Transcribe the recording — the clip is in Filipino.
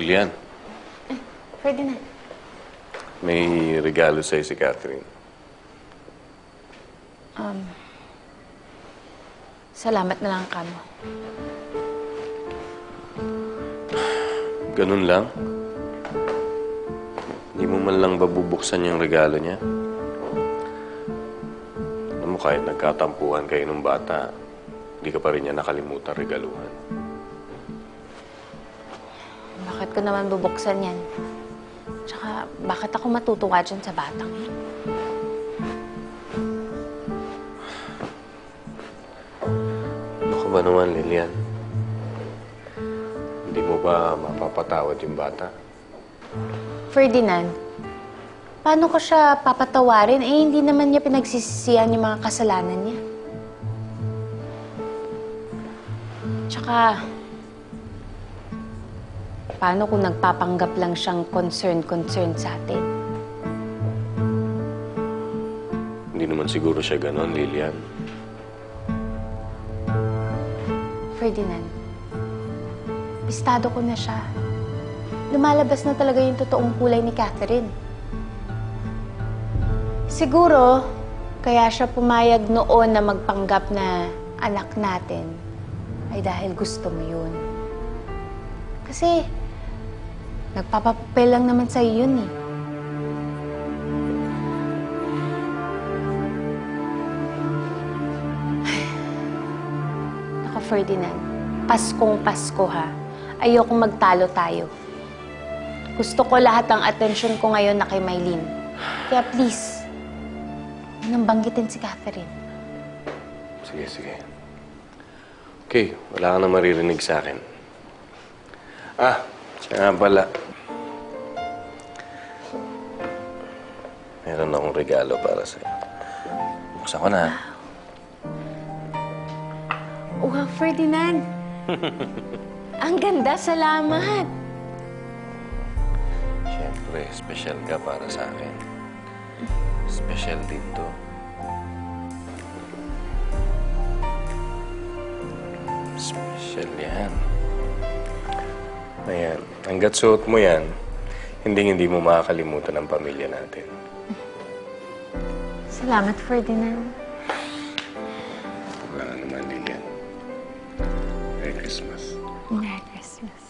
Lilian, Ferdinand. may regalo sa'yo si Catherine. Salamat na lang kamo. Ganun lang? Hindi mo man lang babubuksan yung regalo niya? Alam mo, kahit nagkatampuhan kayo ng bata, hindi ka pa rin niya nakalimutan regaluhan. Bakit ko naman bubuksan yan? Tsaka, bakit ako matutuwa dyan sa batang yan? Ano ba naman, Lilian? Hindi mo ba mapapatawad yung bata? Ferdinand, paano ko siya papatawarin? Eh, hindi naman niya pinagsisisihan yung mga kasalanan niya. Tsaka, paano kung nagpapanggap lang siyang concern-concern sa atin? Hindi naman siguro siya ganon, Lilian. Ferdinand, bistado ko na siya. Lumalabas na talaga yung totoong kulay ni Catherine. Siguro, kaya siya pumayag noon na magpanggap na anak natin ay dahil gusto mo yun. Kasi, nagpapapel lang naman sa'yo yun eh. Ako, Ferdinand, Paskong Pasko ha. Ayoko magtalo tayo. Gusto ko lahat ng atensyon ko ngayon na kay Maylene. Kaya please, huwag nang banggitin si Catherine. Sige, sige. Okay, wala ka na maririnig sa akin. Ah, siya nga pala. Meron akong regalo para sa'yo. Buksan ko na. Wow, Ferdinand! Ang ganda, salamat! Siyempre, special ka para sa akin. Special din to. Special yan. Ayan, hanggat suot mo yan, hindi hindi mo makakalimutan ang pamilya natin. Salamat, Ferdinand. Wala naman, Lilian. Merry Christmas. Merry Christmas.